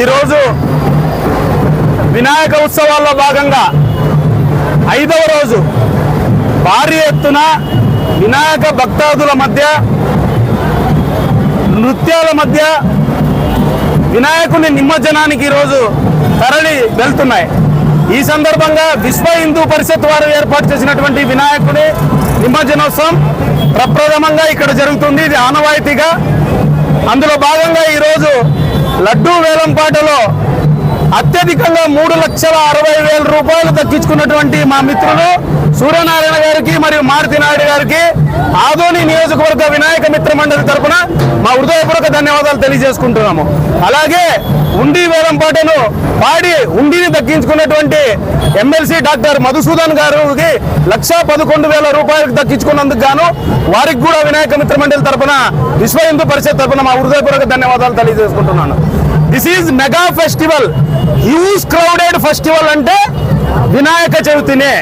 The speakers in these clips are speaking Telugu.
ఈరోజు వినాయక ఉత్సవాల్లో భాగంగా ఐదవ రోజు భారీ ఎత్తున వినాయక భక్తాదుల మధ్య నృత్యాల మధ్య వినాయకుని నిమజ్జనానికి ఈరోజు తరలి వెళ్తున్నాయి. ఈ సందర్భంగా విశ్వ హిందూ పరిషత్ వారు ఏర్పాటు చేసినటువంటి వినాయకుడి నిమజ్జనోత్సవం ప్రప్రథమంగా ఇక్కడ జరుగుతుంది. ఇది ఆనవాయితీగా అందులో భాగంగా ఈరోజు లడ్డూ వేలంపాటలో అత్యధికంగా మూడు లక్షల అరవై వేల రూపాయలు తగ్గించుకున్నటువంటి మా మిత్రులు సూర్యనారాయణ గారికి మరియు మారుతి నాయుడు గారికి ఆదోని నియోజకవర్గ వినాయక మిత్ర మండలి తరపున మా హృదయపూర్వక ధన్యవాదాలు తెలియజేసుకుంటున్నాము. అలాగే ఉండి వేలంపాటను పాడి ఉండిని దక్కించుకున్నటువంటి ఎమ్మెల్సీ డాక్టర్ మధుసూదన్ గారికి లక్ష పదకొండు వేల రూపాయలకు దక్కించుకున్నందుకు గాను వారికి కూడా వినాయక మిత్ర మండలి తరపున విశ్వ హిందూ పరిషత్ తరఫున మా హృదయపూర్వక ధన్యవాదాలు తెలియజేసుకుంటున్నాను. This is mega festival huge crowded festival అంటే వినాయక చవితినే.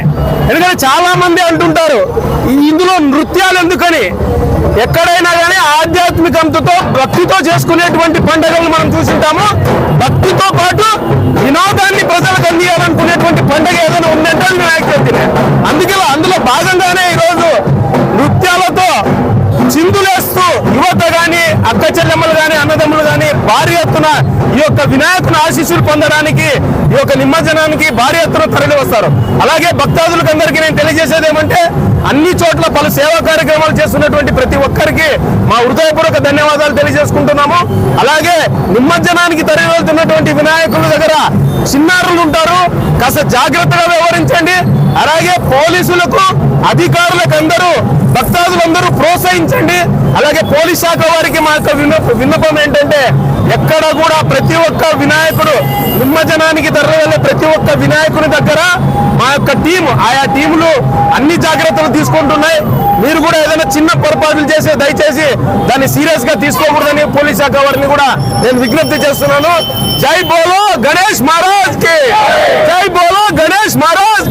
ఎందుకంటే చాలా మంది అంటుంటారు ఇందులో నృత్యాలు ఎందుకని? ఎక్కడైనా కానీ ఆధ్యాత్మికంతో భక్తితో చేసుకునేటువంటి పండుగలు మనం చూసింటాము. భక్తితో పాటు వినోదాన్ని ప్రజలకు అందియాలనుకునేటువంటి పండుగ ఏదైనా ఉందంటే అది వినాయక చవితినే. అందుకే అందులో భాగంగానే ఈరోజు నృత్యాలతో చిందులేస్తూ యువత కానీ అక్క చెల్లెమ్మలు గాని అన్నదమ్ములు భారీ ఎత్తున ఈ యొక్క వినాయకుని ఆశీస్సులు పొందడానికి ఈ యొక్క నిమజ్జనానికి భారీ ఎత్తున తరలి వస్తారు. అలాగే భక్తాదులకు అందరికీ నేను తెలియజేసేది ఏమంటే అన్ని చోట్ల పలు సేవా కార్యక్రమాలు చేస్తున్నటువంటి ప్రతి ఒక్కరికి మా హృదయపూర్వక ధన్యవాదాలు తెలియజేసుకుంటున్నాము. అలాగే నిమజ్జనానికి తరలి వెళ్తున్నటువంటి వినాయకుల దగ్గర కాస్త జాగ్రత్తగా వ్యవహరించండి. అలాగే పోలీసులకు అధికారులకు అందరూ భక్తాదులందరూ ప్రోత్సహించండి. అలాగే పోలీస్ శాఖ వారికి మా యొక్క విన్నప విన్నపం ఏంటంటే ఎక్కడ కూడా ప్రతి ఒక్క వినాయకుడు నిమ్మజనానికి ధర వెళ్ళే ప్రతి ఒక్క వినాయకుని దగ్గర మా యొక్క టీం ఆయా టీములు అన్ని జాగ్రత్తలు తీసుకుంటున్నాయి. మీరు కూడా ఏదైనా చిన్న పొరపాట్లు చేసి దయచేసి దాన్ని సీరియస్గా తీసుకోకూడదని పోలీస్ శాఖ వారిని కూడా నేను విజ్ఞప్తి చేస్తున్నాను. జై బోలో గణేష్ మహారాజ్కి! జై బోలో గణేష్ మహారాజ్